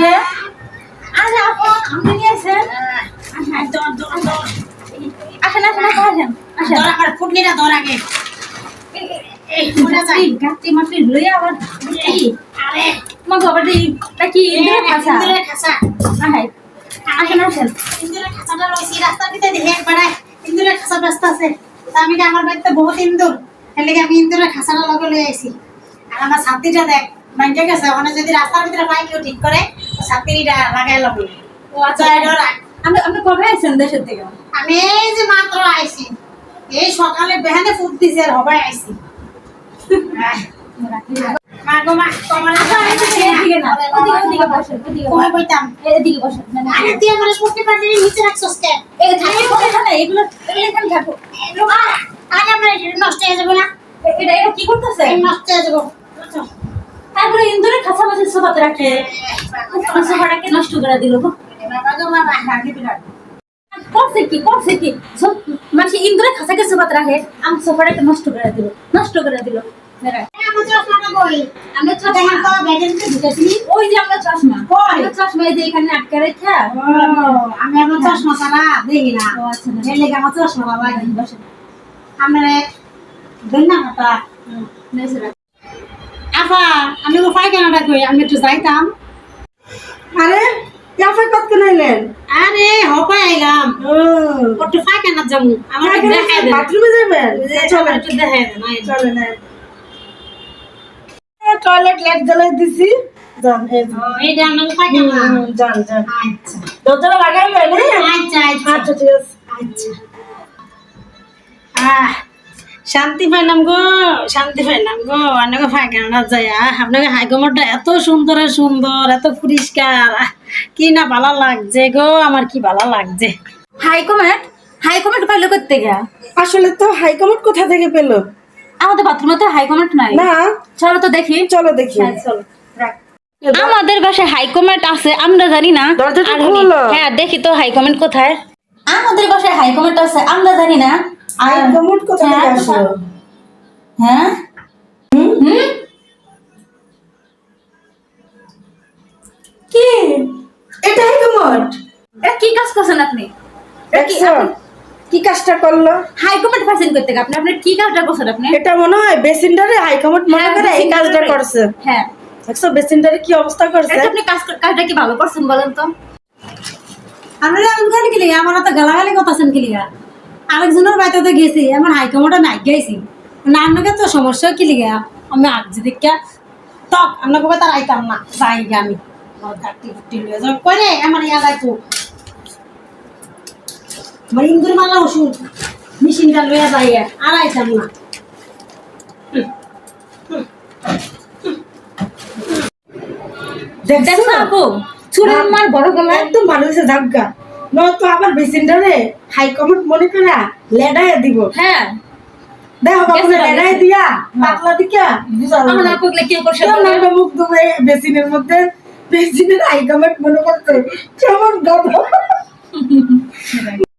কে? আরে আপু আপনি নিয়ে হ্যাঁ, দর, দর, দর। আসেন আসেন আসেন আসেন। দর আমার ফুটলিটা দর আগে। আসেন আমার বাড়িতে বহুত ইন্দুর। এর আমি ইন্দুরের খাঁচাটা লগে লই আইছি। আর আমার ছাত্রীটা দেখ, ভাঙ্গে গেছে। ওখানে যদি রাস্তার ভিতরে পাই কেউ ঠিক করে, তো ছাত্রীটা ও আচ্ছা জয় আপনি আপনি কবে আইছেন দেশের থেকে আমি এই যে মাত্র আইছি এই সকালে বেহানে ফুট দিছে আর হবাই আইছি মা গো মা তোমার এদিকে না ওদিকে ওদিকে ওদিকে কই বইতাম এদিকে বসেন না না আরে তুই আমার ফুটতে পারলি নিচে রাখছস কে এই থাকে এখানে এগুলো এগুলো এখানে থাকো আরে আমার এটা নষ্ট হয়ে যাবে না এটা এটা কি করতেছে নষ্ট হয়ে যাব তারপরে ইন্দুরে খাসা মাছের সোফাতে রাখে সোফাটাকে নষ্ট করে দিল গো। বাবা গো বাবা করছে কি করছে কি? সব মানে ইন্দুরে খাসাকে সোফাতে রাখে আমার সোফাটাকে নষ্ট করে দিল নষ্ট করে দিল। আমার চশমাটা বই আমরা দেখেন চশমা তো ব্যাগের ভিতরে ঢুকেছিলি ওই যে আমরা চশমা। চশমা এই যে এখানে আটকে রেখে। আমি আমার চশমা ছাড়া দেখি না। আচ্ছা আমার চশমা বাবা বসেন আমরা আপা আমি কই আমি একটু যাইতাম। আরে ইয়াফাই কত নাইলেন আরে হপায় আইলাম। ও। একটু ফাই কেনার যাব আমার দেখাই দেন। বাথরুমে যাবেন চলো চলেন। একটু দেখাই দেন চলেন টয়লেট লাইট জ্বালাই দিছি। যান এইটা আমার উপায় কেনা যান যান। আচ্ছা। লাগাইলেন? আচ্ছা আচ্ছা। আচ্ছা ঠিক আছে। আচ্ছা। আহ। শান্তি পাইলাম গো শান্তি পাইলাম গো। অনেক কেনাটা যায় আপনাকে হাইকমারটা এত সুন্দর সুন্দর এত পরিষ্কার কি না ভালো লাগছে গো আমার কি ভালো লাগছে। হাই কমেন্ট হাই কমেন্ট পাইলো করতে গা আসলে তো হাই কমেন্ট কোথা থেকে পেল? আমাদের বাথরুমে তো হাই কমেন্ট নাই। না। চলো তো দেখি। চলো দেখি। হ্যাঁ, চলো রাখ। আমাদের বাসায় হাই কমেন্ট আছে আমরা জানি না। হ্যাঁ দেখি তো হাই কমেন্ট কোথায়। আমাদের বাসায় হাই কমেন্ট আছে আমরা জানি না। কমেন্ট কোথা থেকে হ্যাঁ, আসলো হ্যাঁ? হুম? কি? এটা কমেন্ট এটা কি কাজ করছেন আপনি? কি কাজটা করল? পাইছেন করতে আপনি আপনি কি কাজটা করছেন আপনি? এটা মনে হয় বেসিনটারে হাই কমেন্ট মনে হ্যাঁ, করে এই কাজটা করছে। হ্যাঁ। দেখছ বেসিনটারে কি অবস্থা করছে? আপনি কাজ কাজটা কি ভালো করছেন বলেন তো? এমন করে কি আমার তো গালাগালি করতেছেন কি লিগা আরেকজনের বাড়িতে তো গেছি আমার হাইকমাটা নাই গেছি। না আপনাকে তো সমস্যা কি লিগা? আমি আগজি দেখা তক আপনাকে কবে তার আইতাম না যাই গে আমি। করে আমার ইয়া আমার ইন্দুর মালা ওষুধ মেশিনটা লইয়া যাই আর আইতাম না। দেখো আপু চুলের মার বড় গলা একদম ভালো হয়েছে ধাক্কা নয়তো আবার বেসিনটারে হাই মনে করা লেডায় দিব। হ্যাঁ। দেখো বাবু লেডায় দিয়া পাতলা দিকা বুঝা আমার যাবে না। আপু এগুলো কেউ করছে কেমন মুখ ধুবে বেসিনের মধ্যে? বেসিনের হাই কমেন্ট মনে করতে কেমন গন্ধ।